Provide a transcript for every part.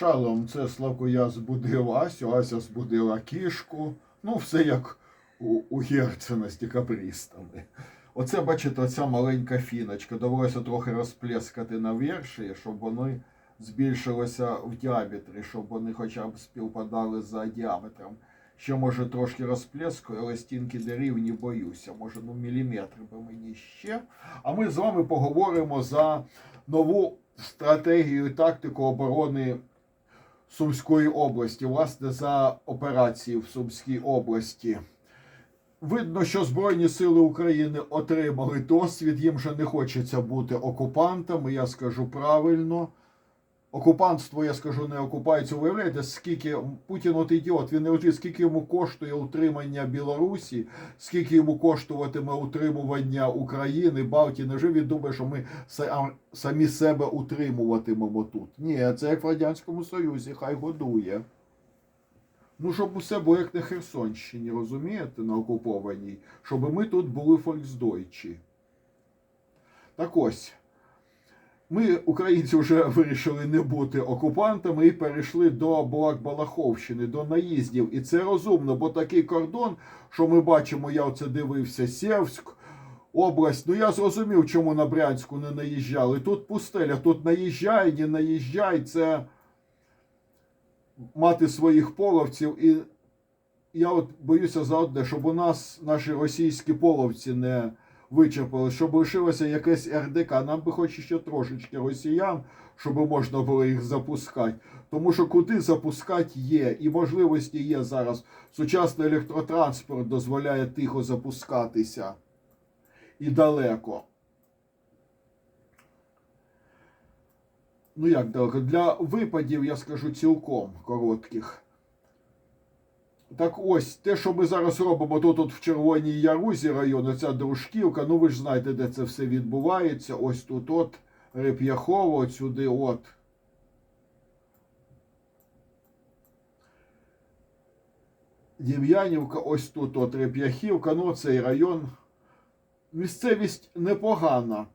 Шалом, це я збудив Асю, Ася збудила кішку. Ну, все як у, у Герцена з декабристами. Оце, бачите, оця маленька фіночка. Довелося трохи розплескати на верші, щоб вони збільшилися в діаметрі, щоб вони хоча б співпадали за діаметром. Ще може трошки розплескаю, але стінки дерев не боюся. Може, ну міліметр би мені ще. А ми з вами поговоримо за нову стратегію і тактику оборони Сумської області, власне, за операції в Сумській області. Видно, що Збройні Сили України отримали досвід. Їм же не хочеться бути окупантами. Я скажу правильно. Окупантство, я скажу, не окупається. Уявляєте, скільки Путін от ідіот, він не розуміє, скільки йому коштує утримання Білорусі, скільки йому коштуватиме утримування України, Балтії. Невже він думає, що ми самі себе утримуватимемо тут? Ні, це як в Радянському Союзі, хай годує. Ну, щоб усе було як на Херсонщині, розумієте, на окупованій, щоб ми тут були фольксдойчі. Так ось. Ми, українці, вже вирішили не бути окупантами і перейшли до Балаховщини, до наїздів. І це розумно, бо такий кордон, що ми бачимо, я оце дивився, Сєвськ, область. Ну я зрозумів, чому на Брянську не наїжджали. Тут пустеля, тут наїжджай, не наїжджай. Це мати своїх половців. І я от боюся за одне, щоб у нас наші російські половці не вичерпали, щоб лишилося якесь РДК. Нам би хоч ще трошечки росіян, щоб можна було їх запускати. Тому що куди запускати є, і можливості є зараз. Сучасний електротранспорт дозволяє тихо запускатися і далеко. Ну як далеко? Для випадів я скажу цілком коротких. Так ось, те, що ми зараз робимо тут, от в Червоній Ярузі району, ця дружківка, ну ви ж знаєте, де це все відбувається. Ось тут от Реп'яхово, от сюди от. Дів'янівка, ось тут от Реп'яхівка, ну цей район. Місцевість непогана.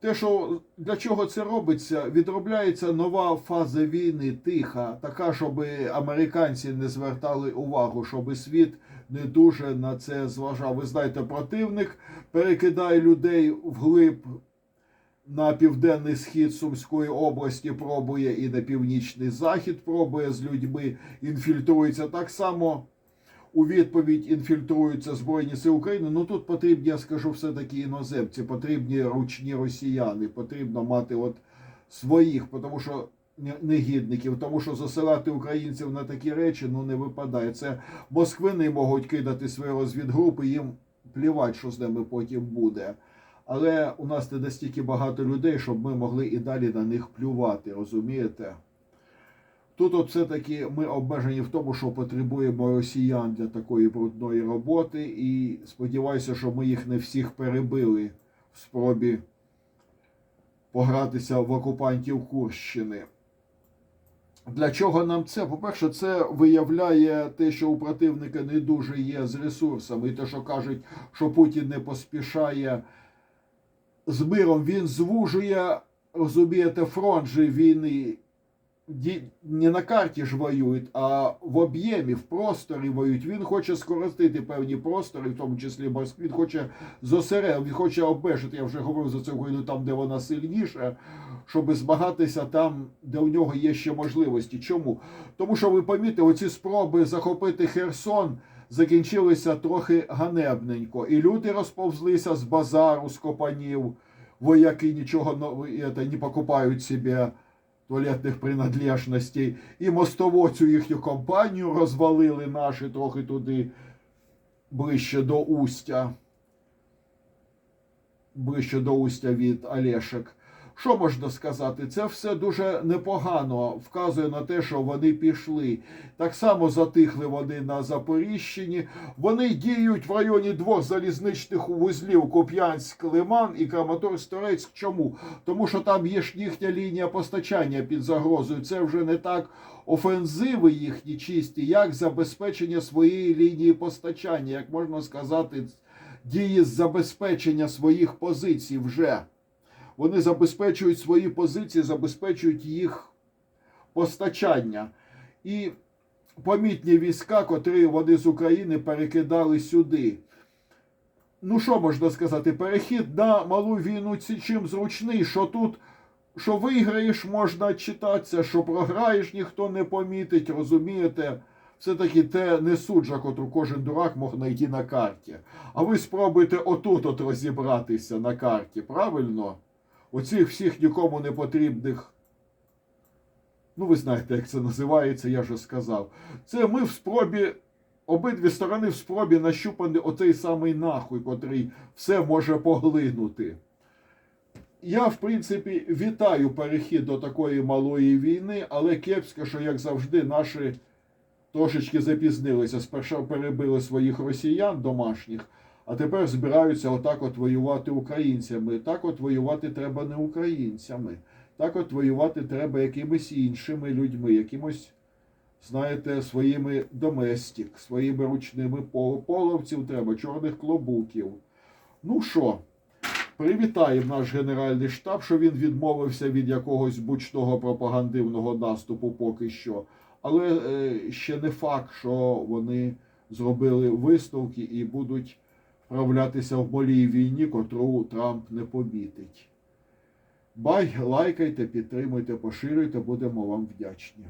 Те, що для чого це робиться, відробляється нова фаза війни, тиха, така, щоб американці не звертали увагу, щоб світ не дуже на це зважав. Ви знаєте, противник перекидає людей вглиб на південний схід Сумської області, пробує і на північний захід пробує з людьми, інфільтрується так само. У відповідь інфільтруються Збройні Сили України. Ну тут потрібні, я скажу, все-таки іноземці, потрібні ручні росіяни, потрібно мати от своїх, тому що не- негідників, тому що засилати українців на такі речі ну не випадає. Це москвини можуть кидати свої розвідгрупи, їм плівать, що з ними потім буде. Але у нас не настільки багато людей, щоб ми могли і далі на них плювати, розумієте? Тут от все-таки ми обмежені в тому, що потребуємо росіян для такої брудної роботи, і сподіваюся, що ми їх не всіх перебили в спробі погратися в окупантів Курщини. Для чого нам це? По-перше, це виявляє те, що у противника не дуже є з ресурсами, і те, що кажуть, що Путін не поспішає з миром, він звужує, розумієте, фронт же війни не на карті ж воюють, а в об'ємі, в просторі воюють. Він хоче скоротити певні простори, в тому числі морські. Він хоче зосередити, він хоче обмежити. Я вже говорив за цю війну там, де вона сильніша, щоб змагатися там, де у нього є ще можливості. Чому? Тому що ви помітите, оці спроби захопити Херсон. Закінчилися трохи ганебненько, і люди розповзлися з базару, з копанів, вояки нічого не покупають собі туалетних принадлежностей. І мостову цю їхню компанію розвалили наші трохи туди ближче до устя. Ближче до устя від Олешек. Що можна сказати? Це все дуже непогано вказує на те, що вони пішли. Так само затихли вони на Запоріжчині. Вони діють в районі двох залізничних вузлів Куп'янськ, Лиман і Краматорськ Торецьк. Чому? Тому що там є ж їхня лінія постачання під загрозою. Це вже не так офензиви їхні чисті, як забезпечення своєї лінії постачання, як можна сказати, дії забезпечення своїх позицій вже. Вони забезпечують свої позиції, забезпечують їх постачання. І помітні війська, котрі вони з України перекидали сюди. Ну, що можна сказати? Перехід на малу війну чим зручний, що тут, що виграєш, можна читатися, що програєш, ніхто не помітить, розумієте? Все-таки те не суджа, котру кожен дурак мог знайти на карті. А ви спробуйте отут от розібратися на карті, правильно? Оцих всіх нікому не потрібних. Ну, ви знаєте, як це називається, я вже сказав. Це ми в спробі, обидві сторони в спробі нащупати оцей самий нахуй, котрий все може поглинути. Я, в принципі, вітаю перехід до такої малої війни, але кепсько, що, як завжди, наші трошечки запізнилися. Спершу перебили своїх росіян домашніх, а тепер збираються отак от воювати українцями. Так от воювати треба не українцями. Так от воювати треба якимись іншими людьми, якимось, знаєте, своїми доместік, своїми ручними пол- половців треба, чорних клобуків. Ну що, привітаємо наш Генеральний штаб, що він відмовився від якогось бучного пропагандивного наступу поки що. Але е, ще не факт, що вони зробили висновки і будуть вправлятися в малій війні, котру Трамп не помітить. Бай, лайкайте, підтримуйте, поширюйте, будемо вам вдячні.